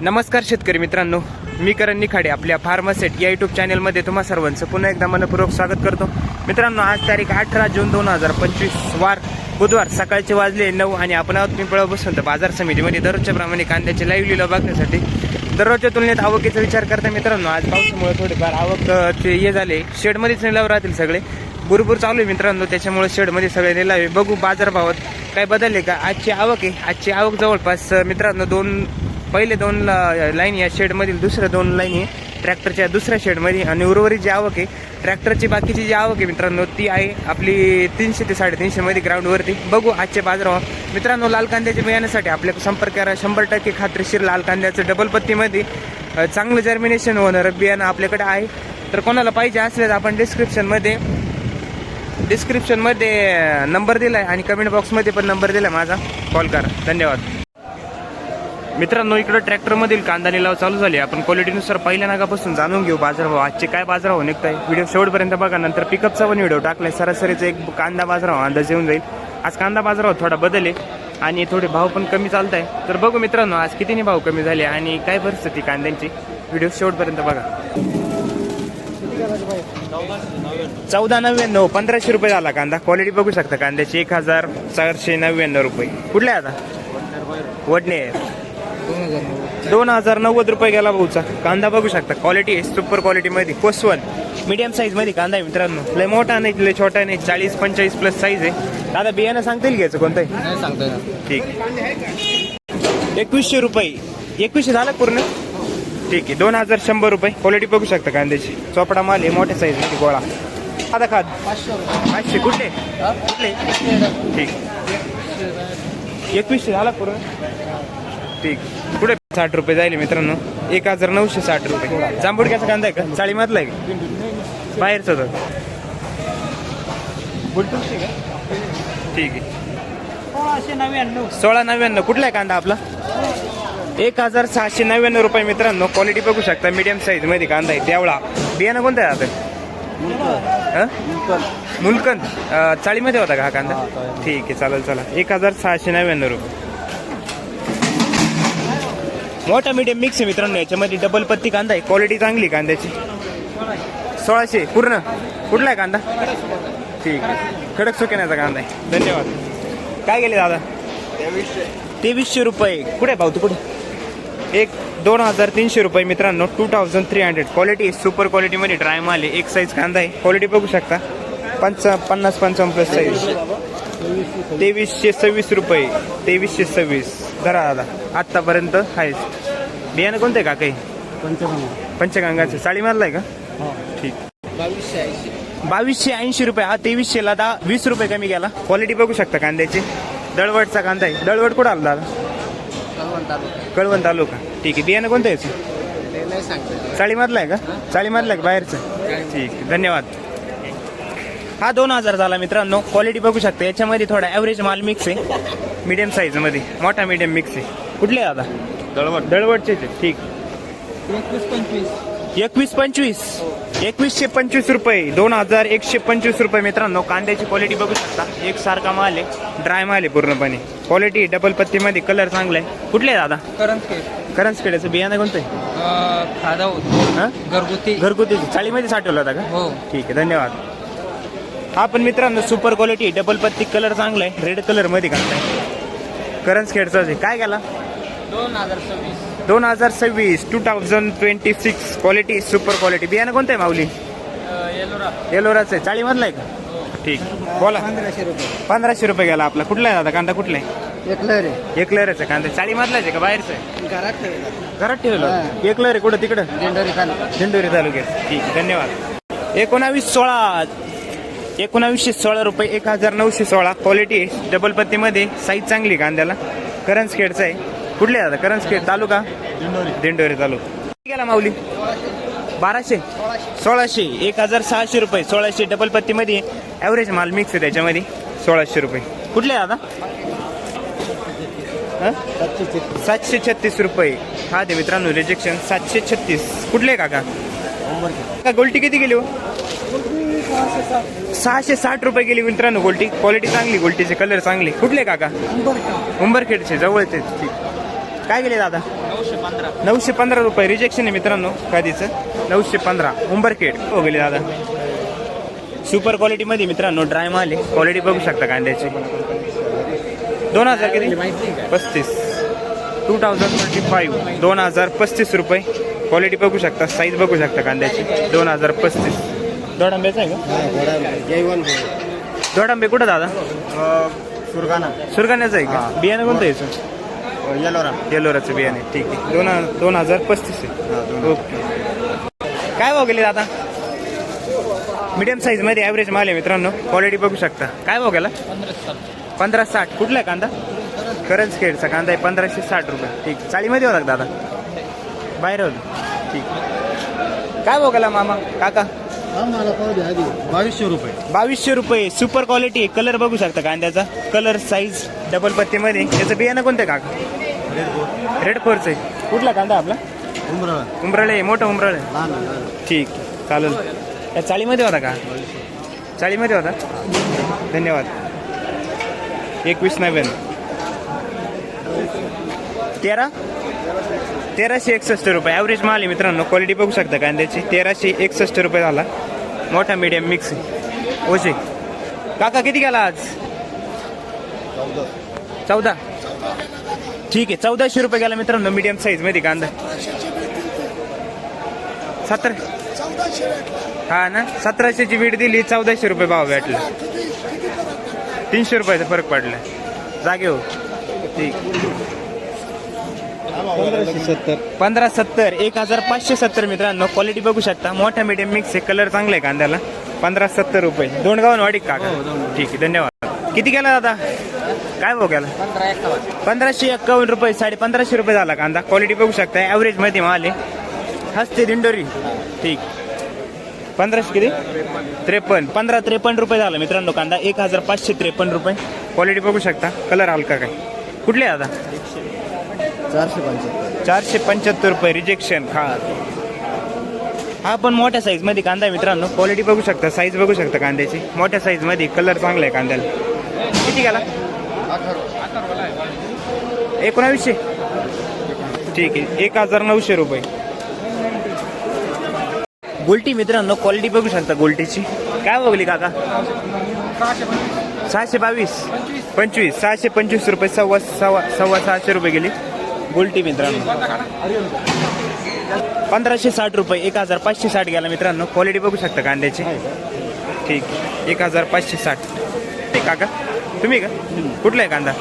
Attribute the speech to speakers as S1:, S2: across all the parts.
S1: नमस्कार शेतकरी मित्रांनो मी करण निखाडे आपल्या फार्मासेट या युट्यूब चॅनलमध्ये तुम्हा सर्वांचं पुन्हा एकदा मनपूर्वक स्वागत करतो. मित्रांनो आज तारीख अठरा जून दोन हजार पंचवीस वार बुधवार सकाळचे वाजले नऊ आणि आपण आहोत पिंपळा तर बाजार समितीमध्ये. दररोजच्या प्रमाणे कांद्याचे लाईव्ह लिलाव बघण्यासाठी. दररोजच्या तुलनेत आवकीचा विचार करता मित्रांनो आज पावसामुळे थोडेफार आवक ते हे झाले. शेडमध्येच निलाव राहतील सगळे. भरपूर चालू आहे मित्रांनो त्याच्यामुळे शेडमध्ये सगळे निलावे. बघू बाजारभावात काय बदलले का? आजची आवक आहे. आजची आवक जवळपास मित्रांनो दोन पहिले दोन लाईन या शेडमधील दुसऱ्या दोन लाईन आहे ट्रॅक्टरच्या दुसऱ्या शेडमध्ये आणि उर्वरित जी आवक आहे ट्रॅक्टरची बाकीची जी आवक आहे मित्रांनो ती आहे आपली तीनशे ते साडेतीनशेमध्ये ग्राउंडवरती बघू आजचे बाजारावर. मित्रांनो लाल कांद्याच्या बियाण्यासाठी आपल्या संपर्क करा. शंभर टक्के खात्रीशीर लाल कांद्याचं डबल पत्तीमध्ये चांगलं जर्मिनेशन होणारं बियाणं आपल्याकडे आहे. तर कोणाला पाहिजे असल्यास आपण डिस्क्रिप्शनमध्ये डिस्क्रिप्शनमध्ये नंबर दिला आहे आणि कमेंट बॉक्समध्ये पण नंबर दिलाय माझा. कॉल करा. धन्यवाद. मित्रांनो इकडं ट्रॅक्टरमधील कांदा लिलाव चालू झाले. आपण क्वालिटीनुसार पहिल्या नागापासून जाणून घेऊ बाजारभाव. आजचे काय बाजारभाव निघताय? व्हिडिओ शेवटपर्यंत बघा. नंतर पिकअपचा पण व्हिडिओ टाकलाय. सरासरीचा एक कांदा बाजारभाव अंदाज येऊन जाईल. आज कांदा बाजारभाव थोडा बदल आहे आणि थोडे भाव पण कमी चालत आहे तर बघू मित्रांनो आज कितीने भाव कमी झाले आणि काय परिस्थिती कांद्यांची? व्हिडिओ शेवटपर्यंत बघा. चौदा नव्याण्णव पंधराशे रुपये झाला कांदा. क्वालिटी बघू शकता. कांद्याची एक हजार चारशे नव्याण्णव रुपये. कुठले आता? वडणे दोन हजार नव्वद. रुपये गेला भाऊचा. कांदा बघू शकता. क्वालिटी आहे सुपर क्वालिटी मध्ये. कोसवन मीडियम साईजमध्ये कांदा आहे मित्रांनो. लय मोठा नाही लय छोटा नाही. चाळीस पंचेचाळीस प्लस साईज आहे. दादा बियाणं सांगता येईल घ्यायचं कोणतं आहे?
S2: ना
S1: ठीक एकवीसशे रुपये. एकवीसशे झालं पूर्ण? ठीक आहे. दोन हजार शंभर रुपये. क्वालिटी बघू शकता कांद्याची. चोपडा माल आहे मोठ्या साईजमध्ये गोळा. आता खाद पाचशे कुठले? कुठले? ठीक. एकवीसशे झाला पूर्ण? ठीक पुढे साठ रुपये जाईल मित्रांनो? एक हजार नऊशे साठ रुपये. जांभुडक्याचा कांदा आहे का? चाळीमधला आहे का? बाहेरचा तो. बुलटूरची का ठीक आहे.
S2: सोळाशे नव्याण्णव
S1: सोळा नव्याण्णव. कुठला आहे कांदा आपला? एक हजार सहाशे नव्याण्णव रुपये मित्रांनो. क्वालिटी बघू शकता. मीडियम साईजमध्ये कांदा आहे. तेवढा बियाणं कोणतं आहे आता? हं? मुलकंद. चाळीमध्ये होता का हा कांदा? ठीक आहे. चालेल चला एक हजार सहाशे नव्याण्णव रुपये. मोठा मीडियम मिक्स आहे मित्रांनो याच्यामध्ये डबल पत्ती कांदा आहे. क्वालिटी चांगली कांद्याची. सोळाशे पूर्ण? कुठला आहे कांदा? ठीक. आहे कडक सुकेण्याचा कांदा आहे. धन्यवाद. काय गेले दादा? तेवीसशे रुपये. कुठे भाऊ तू? कुठे? एक दोन हजार तीनशे रुपये मित्रांनो two thousand three hundred quality super क्वालिटीमध्ये dry माल आहे. एक साईज कांदा आहे. क्वालिटी बघू शकता. पंच पन्नास पंचावन्न प्लस साईज तेवीसशे सव्वीस रुपये. तेवीसशे सव्वीस. धरा दादा. आत्तापर्यंत हायस्ट बियाणं कोणतं आहे का काही?
S2: पंचगंगा.
S1: पंचगंगाचं. साडीमधला आहे का? ठीक.
S2: बावीसशे ऐंशी
S1: बावीसशे ऐंशी रुपये. हा तेवीसशेला दहा वीस रुपये कमी गेला क्वालिटी बघू शकता कांद्याची. दळवटचा कांदा आहे. दळवट कुठं आला दादा? कळवण तालुका. ठीक आहे. बियाणं कोणतं याचं?
S2: ते नाही सांगतोय
S1: चाळीमधला आहे का? चाळीमधला आहे का बाहेरचं? ठीक. आहे धन्यवाद. हा दोन हजार झाला मित्रांनो. क्वालिटी बघू शकता. याच्यामध्ये थोडा ॲव्हरेज माल मिक्स आहे. मीडियम साईजमध्ये मोठा मीडियम मिक्स आहे. कुठले दादा दळवट. दळवटचे ठीक.
S2: एकवीस पंचवीस.
S1: एकवीस पंचवीस. एकवीसशे पंचवीस रुपये. दोन हजार एकशे पंचवीस रुपये मित्रांनो. कांद्याची क्वालिटी बघू शकता. एक सारखा माल आहे. ड्राय माल आहे पूर्णपणे. क्वालिटी डबल पत्तीमध्ये कलर चांगला आहे. कुठले आहे दादा?
S2: करंजखेड
S1: करंजखेड्याचं बियाणं कोणतं आहे? हां?
S2: घरगुती.
S1: घरगुती. चाळीमध्ये साठवला होता का?
S2: हो.
S1: ठीक आहे. धन्यवाद. हा पण मित्रांनो सुपर क्वालिटी डबल पत्ती कलर चांगला आहे. रेड कलरमध्ये कांदा आहे करंज खेडचा काय गेला?
S2: दोन हजार सव्वीस.
S1: दोन हजार सव्वीस two thousand twenty six quality super quality बियाणं कोणतं आहे माऊली?
S2: येलोरा.
S1: येलोराचं आहे. चाळीमधला आहे का? ठीक. बोला.
S2: पंधराशे रुपये.
S1: पंधराशे रुपये गेला आपला. कुठला आहे दादा? कांदा कुठला आहे?
S2: एक लहर आहे.
S1: एक लहराचा कांदा. चाळीमधलाच आहे का? बाहेरचं आहे.
S2: घरात ठेवला.
S1: घरात ठेवलं? एक लहर आहे कुठं? तिकडं?
S2: तालुका
S1: दिंडोरी तालुक्यात. ठीक. आहे धन्यवाद. एकोणावीस सोळा एकोणावीसशे सोळा रुपये एक हजार नऊशे सोळा. क्वालिटी आहे. डबल पत्तीमध्ये साईज चांगली कांद्याला. करंजखेडचा आहे. कुठले दादा करंजखेड तालुका?
S2: दिंडोरी.
S1: दिंडोरी तालुका. गेला माऊली? बाराशे? सोळाशे. एक हजार सहाशे रुपये. सोळाशे डबल पत्तीमध्ये ॲव्हरेज माल मिक्स आहे त्याच्यामध्ये. सोळाशे रुपये. कुठले दादा? सातशे छत्तीस रुपये. हा दे मित्रांनो रिजेक्शन सातशे छत्तीस. कुठले काका? का गोल्टी किती गेली हो? सहाशे साठ रुपये गेली मित्रांनो गोल्टी. क्वालिटी चांगली गोल्टीचे कलर चांगले. कुठले काका? उंबरखेडचे जवळचे. काय गेले दादा?
S2: नऊशे पंधरा
S1: नऊशे पंधरा रुपये. रिजेक्शन आहे मित्रांनो खादीचं नऊशे पंधरा. उंबरखेड. हो गेले दादा. सुपर क्वालिटीमध्ये मित्रांनो ड्राय माल आहे. क्वालिटी बघू शकता कांद्याची. दोन हजार किती? पस्तीस. टू थाउजंड ट्वेंटी फाईव्ह दोन हजार पस्तीस रुपये. क्वालिटी बघू शकता. साईज बघू शकता कांद्याची. दोन हजार पस्तीस. दोडांब्याचा आहे का? दोडांबे कुठं दादा?
S3: सुरगाणा
S1: सुरगाण्याचं आहे का? बियाणं कोणतं यायचं
S3: येलोरा.
S1: येलोराचं बियाणे ठीक आहे. दोन दोन हजार पस्तीस आहे. ओके. काय भाव गेले दादा? मीडियम साईजमध्ये ॲव्हरेज माल आहे मित्रांनो. क्वालिटी बघू शकता. काय भाव गेला?
S2: पंधरा
S1: साठ. कुठला आहे कांदा? करंज खेडचा कांदा आहे पंधराशे साठ रुपये. ठीक. चाळीमध्ये होता का दादा. बाहेर होतं ठीक. काय भाव गेला मामा? काका?
S3: बावीसशे रुपये.
S1: बावीसशे रुपये. सुपर क्वालिटी कलर बघू शकता कांद्याचा. कलर साईज डबल पत्तीमध्ये. त्याचं बियाणं कोणतं काका? रेड फोरचं आहे कुठला कांदा आपला?
S3: उमरा
S1: उमराळे आहे, मोठं उमराळे आहे. ठीक. चालेल. या चाळीमध्ये होता का? चाळीमध्ये होता? धन्यवाद. एकवीस नव्याण्णव. तेरा? तेराशे एकसष्ट रुपये. ॲव्हरेज माल आहे मित्रांनो. क्वालिटी बघू शकता कांद्याची. तेराशे एकसष्ट रुपये झाला. मोठा मीडियम मिक्स आहे. ओशे काका किती गेला आज? चौदा. ठीक आहे चौदाशे रुपये गेला मित्रांनो मीडियम साईजमध्ये कांदा. सतरा. हा ना सतराशेची वीट दिली चौदाशे रुपये भाव भेटला. तीनशे रुपयाचा फरक पडला. जागे हो. ठीक. पंधरा सत्तर एक हजार पाचशे सत्तर मित्रांनो. क्वालिटी बघू शकता. मोठा मीडियम मिक्स आहे. कलर चांगला आहे कांद्याला. पंधरा सत्तर रुपये. दोन गावन वाढी का ठीक आहे धन्यवाद. किती गेला दादा? काय भाव गेला पंधराशे एक्कावन्न रुपये साडे पंधराशे रुपये झाला कांदा. क्वालिटी बघू शकता. ॲव्हरेजमध्ये माल आहे. हसते दिंडोरी. ठीक. पंधराशे किती? त्रेपन्न. पंधरा त्रेपन्न रुपये झाला मित्रांनो कांदा. एक हजार पाचशे त्रेपन्न रुपये. क्वालिटी बघू शकता. कलर हलका काय? कुठले दादा?
S3: चारशे पंच्याहत्तर.
S1: चारशे पंच्याहत्तर रुपये रिजेक्शन खा. हा पण मोठ्या साईजमध्ये कांदा आहे मित्रांनो. क्वालिटी बघू शकता साईज बघू शकता कांद्याची. मोठ्या साईजमध्ये कलर चांगला आहे कांद्याला. किती गेला? एकोणावीसशे. ठीक आहे एक हजार नऊशे रुपये. गोल्टी मित्रांनो क्वालिटी बघू शकता गोल्टीची. काय बघली काका? सहाशे बावीस. पंचवीस सहाशे पंचवीस रुपये सव्वा सव्वा सव्वा सहाशे रुपये गेली. गोल्टी मित्रांनो. पंधराशे साठ रुपये एक हजार पाचशे साठ गेला मित्रांनो. क्वालिटी बघू शकता कांद्याची. ठीक एक हजार पाचशे साठ. ते काका तुम्ही का? कुठला आहे कांदा?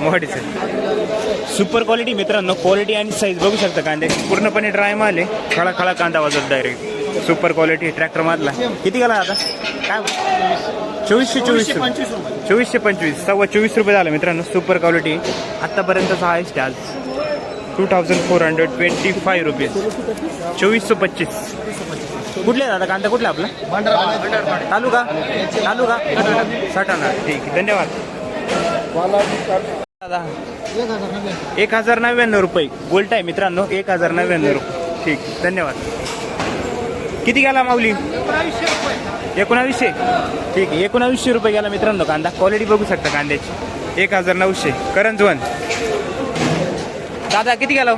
S1: मोहाडीचं. सुपर क्वालिटी मित्रांनो. क्वालिटी आणि साईज बघू शकता कांद्याची पूर्णपणे ड्राय माल आहे. खळा खळा कांदा वाजत डायरेक्ट सुपर क्वालिटी ट्रॅक्टर मधला. किती गेला आता? काय? चोवीसशे चोवीस चोवीसशे पंचवीस. सव्वा चोवीस रुपये झाला मित्रांनो. सुपर क्वालिटी आत्तापर्यंतचा हायस्ट आज. Two thousand four hundred twenty five rupees चोवीसशे पच्चीस. कुठल्या दादा? कांदा कुठला आपला? तालुका? तालुका? सटाणा ठीक आहे. धन्यवाद. दादा एक हजार नव्याण्णव रुपये. गोल्ट आहे मित्रांनो. एक हजार नव्याण्णव रुपये. ठीक. धन्यवाद. किती गेला माऊली? एकोणावीसशे. ठीक आहे. एकोणावीसशे रुपये गेला मित्रांनो कांदा. क्वालिटी बघू शकता कांद्याची. एक हजार नऊशे. करंजवन दादा किती गेला?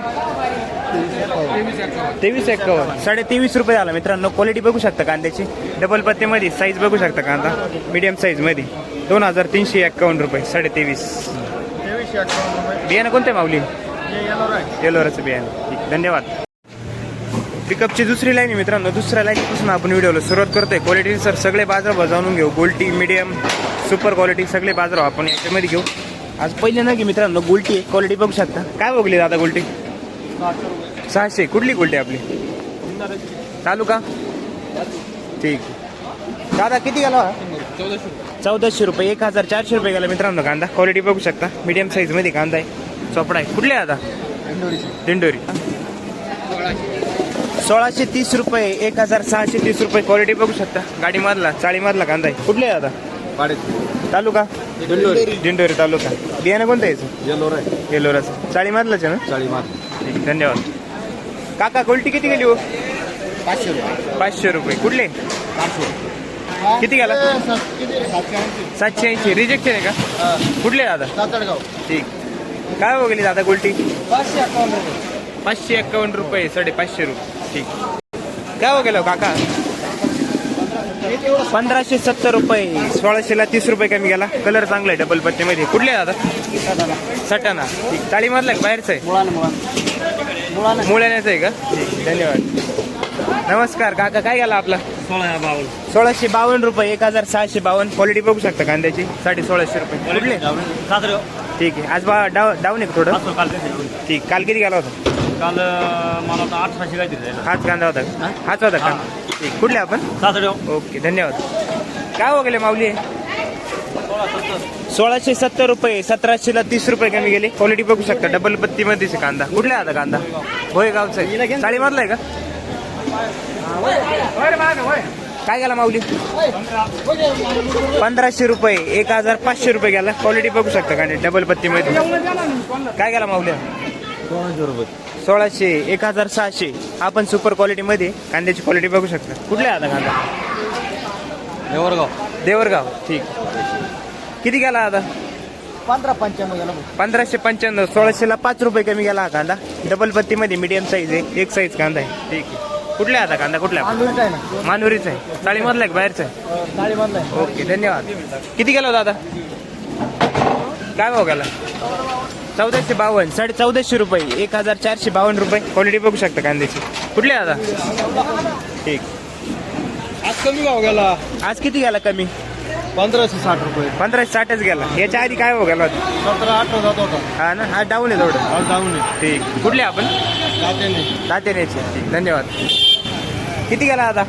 S1: तेवीस एक्कावन्न साडे तेवीस रुपये झाला मित्रांनो. क्वालिटी बघू शकता कांद्याची. डबल पत्तेमध्ये साईज बघू शकता कांदा. मीडियम साईजमध्ये दोन हजार तीनशे एक्कावन्न रुपये साडे तेवीस. बियाणं कोणते माऊली? येलोराचं बियाणं. ठीक धन्यवाद. पिकअपची दुसरी लाईन आहे मित्रांनो. दुसऱ्या लाईनपासून आपण व्हिडिओला सुरुवात करतोय. क्वालिटी सर सगळे बाजार जाणून घेऊ. गोल्टी मीडियम सुपर क्वालिटी सगळे बाजार आपण याच्यामध्ये घेऊ. आज पहिले ना की मित्रांनो गुलटी आहे क्वालिटी बघू शकता. काय बघली दादा गुलटी? सहाशे. कुठली गुलटी आपली? चालू का ठीक. दादा किती गेला? चौदाशे रुपये. एक हजार चारशे रुपये गेला मित्रांनो कांदा. क्वालिटी बघू शकता. मीडियम साईजमध्ये कांदा आहे. चोपडा आहे. कुठले आहे आता? दिंडोरी. सोळाशे तीस रुपये. एक हजार सहाशे तीस रुपये. क्वालिटी बघू शकता. गाडीमधला चाळीमधला कांदा आहे. कुठले आहे आता? तालुका? दिंडोरी. तालुका. बियाणं कोणतं यायचं
S3: येलोरा
S1: येलोराचं. चाळीमधलाच आहे ना?
S3: चाळी
S1: ठीक आहे, धन्यवाद. काका क्वालिटी किती गेली हो?
S3: पाचशे रुपये.
S1: पाचशे रुपये. कुठले? किती गेला? सातशे ऐंशी. रिजेक्शन आहे का? कुठले दादा?
S3: सातडगाव.
S1: ठीक. काय हो गेली दादा गोल्टी?
S3: पाचशे अकाउंट
S1: पाचशे एक्कावन्न रुपये साडेपाचशे रुपये. ठीक. काय हो गेलो काका? पंधराशे सत्तर रुपये. सोळाशेला तीस रुपये कमी गेला कलर चांगला आहे डबल पत्त्यामध्ये कुठले दादा सटाणा. ठीक चाळीमधला का बाहेरचं आहे? मुळ्याण्याचं आहे का? धन्यवाद. नमस्कार काका. काय गेला आपला?
S2: सोळा बावन्न.
S1: सोळाशे बावन्न रुपये. एक हजार सहाशे बावन्न. क्वालिटी बघू शकता कांद्याची? साडे सोळाशे रुपये. कुठले? ठीक आहे. आज बा डाव डाऊन आहे का थोडं? ठीक. काल किती गेला होता?
S2: काल मला वाटतं अठराशे काहीतरी जायला
S1: हाच कांदा होता का? हाच होता का? ठीक कुठले आपण?
S2: सासरे
S1: ओके धन्यवाद. काय हो गेले माऊली?
S2: सोळा सत्तर
S1: सोळाशे सत्तर रुपये सतराशेला तीस रुपये कमी गेले. क्वालिटी बघू शकता डबल पत्ती मध्येच आहे कांदा. कुठला आहे आता कांदा? होय गावचा आहे. चाळीमधला आहे का? काय गेला माऊली? पंधराशे रुपये एक हजार पाचशे रुपये गेला. क्वालिटी बघू शकता कांदे डबल पत्ती मध्ये काय गेला माऊली?
S3: दोनशे रुपये.
S1: सोळाशे एक हजार सहाशे आपण सुपर क्वालिटी मध्ये कांद्याची क्वालिटी बघू शकता. कुठला आहे आता कांदा?
S2: देवरगाव.
S1: देवरगाव. ठीक. किती गेला आता?
S3: पंधरा पंच्याण्णव गेला
S1: पंधराशे पंच्याण्णव सोळाशेला पाच रुपये कमी गेला हा कांदा. डबल पत्तीमध्ये मीडियम साईज आहे एक साईज कांदा आहे. ठीक आहे. कुठल्या आता कांदा? कुठल्या?
S3: तांदूळच आहे ना.
S1: मानुरीचा आहे. चाळीमधला आहे का बाहेरचा आहे?
S3: आहे.
S1: ओके धन्यवाद. किती गेला दादा काय भाव गेला? चौदाशे बावन्न साडे चौदाशे रुपये एक हजार चारशे बावन्न रुपये. क्वालिटी बघू शकता कांद्याची. कुठली दादा ठीक.
S3: आज कमी भाव गेला.
S1: आज किती गेला कमी?
S3: पंधराशे साठ रुपये.
S1: पंधराशे साठच गेला. याच्या आधी काय भाव गेला होता?
S3: सतरा अठरा जात होता.
S1: हा ना? हा डाऊन आहे थोडं.
S3: आज जाऊन ये.
S1: ठीक. कुठले आपण?
S3: जाते
S1: दातेनेचे. ठीक धन्यवाद. किती गेला आता?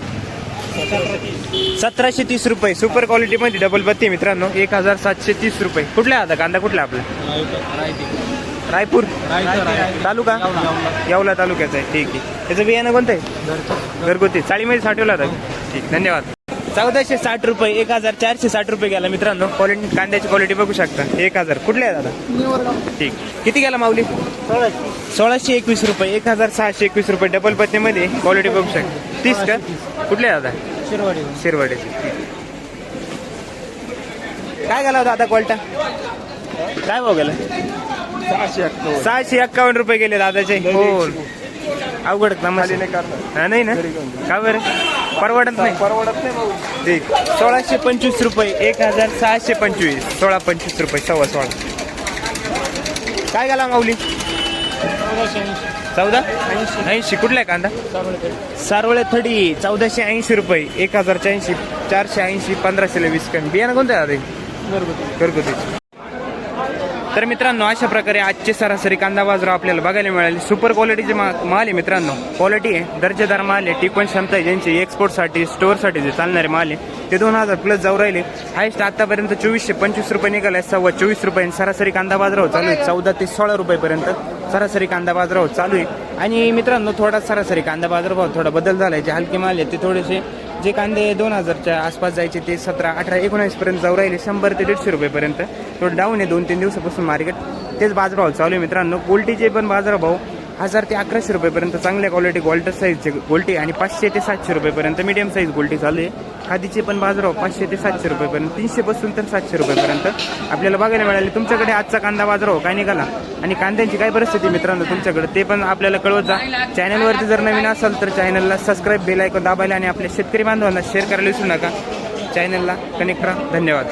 S1: सतराशे तीस रुपये. सुपर क्वालिटी मध्ये डबल बत्ती मित्रांनो. एक हजार सातशे तीस रुपये. कुठला आता? कांदा कुठला आपला? रायपूर. तालुका? येवला तालुक्याचा आहे. ठीक आहे. त्याचं बियाणं कोणतं आहे? घरगुती. चाळीमध्ये साठवला होता ठीक. धन्यवाद. चौदाशे साठ रुपये एक हजार चारशे साठ रुपये गेला मित्रांनो. क्वालिटी कांद्याची क्वालिटी बघू शकता. एक हजार. कुठले आहे दादा ठीक. किती गेला माऊली? सोळाशे एकवीस रुपये एक हजार सहाशे एकवीस रुपये डबल पत्नीमध्ये क्वालिटी बघू शकता. तीस का? कुठले आहे दादा
S3: शिरवाडी
S1: शिरवाड्याची काय गेला होता आता क्वालिटा काय भाव गेला?
S3: सहाशे
S1: एक्कावन्न रुपये गेले दादाचे. हो. अवघड नमाज हा नाही ना? का बरं? परवडत नाही.
S3: परवडत नाही भाऊ.
S1: ठीक. सोळाशे पंचवीस रुपये एक हजार सहाशे पंचवीस. सोळा पंचवीस रुपये सव्वा सोळा. काय गेला माऊली? चौदा? ऐंशी. कुठला आहे कांदा? सारवळे थडी. चौदाशे ऐंशी रुपये एक हजारचे ऐंशी चारशे ऐंशी पंधराशेला वीस कमी. बियाणं कोणतं आहे दादा? घरगुती. तर मित्रांनो अशा प्रकारे आजचे सरासरी कांदा बाजार आपल्याला बघायला मिळाले. सुपर क्वालिटीचे मा माल आहे मित्रांनो. क्वालिटी आहे दर्जेदार माल आहे. टिकवण क्षमता आहे ज्यांची. एक्सपोर्टसाठी स्टोअरसाठी जे चालणारे माल आहे ते दोन हजार प्लस जाऊ राहिले. हायस्ट आतापर्यंत चोवीसशे पंचवीस रुपये निघालाय सव्वा चोवीस रुपये सरासरी कांदा बाजारावर चालू आहे. चौदा ते सोळा रुपयेपर्यंत सरासरी कांदा बाजारावर चालू आहे. आणि मित्रांनो थोडा सरासरी कांदा बाजारभाव थोडा बदल झाला आहे जे हलके माल आहे ते थोडेसे जे कांदे दोन हजारच्या आसपास जायचे ते सतरा अठरा एकोणावीसपर्यंत जाऊ राहिले. शंभर ते दीडशे रुपयेपर्यंत थोडं डाऊन आहे दोन तीन दिवसापासून मार्केट तेच बाजारभाव चालू आहे मित्रांनो. गोल्टीचे पण बाजारभाव हजार ते अकराशे रुपयेपर्यंत चांगल्या क्वालिटी गोल्टर साईजचे गोल्टी आणि पाचशे ते सातशे रुपयेपर्यंत मीडियम साईज गोल्टी चालू आहे. खादीचे पण बाजारभाव हो, पाचशे ते सातशे रुपयेपर्यंत तीनशे पासून तर सातशे रुपयेपर्यंत. आपल्याला बघायला मिळाले तुमच्याकडे आजचा कांदा बाजारभाव हो, काय निघाला? आणि कांद्यांची काय परिस्थिती मित्रांनो तुमच्याकडे? ते पण आपल्याला कळवत जा. चॅनलवरती जर नवीन असाल तर चॅनलला सबस्क्राईब बेल ऐकून दाबायला आणि आपल्या शेतकरी बांधवांना शेअर करायला विसरू नका. चॅनलला कनेक्ट राहा. धन्यवाद.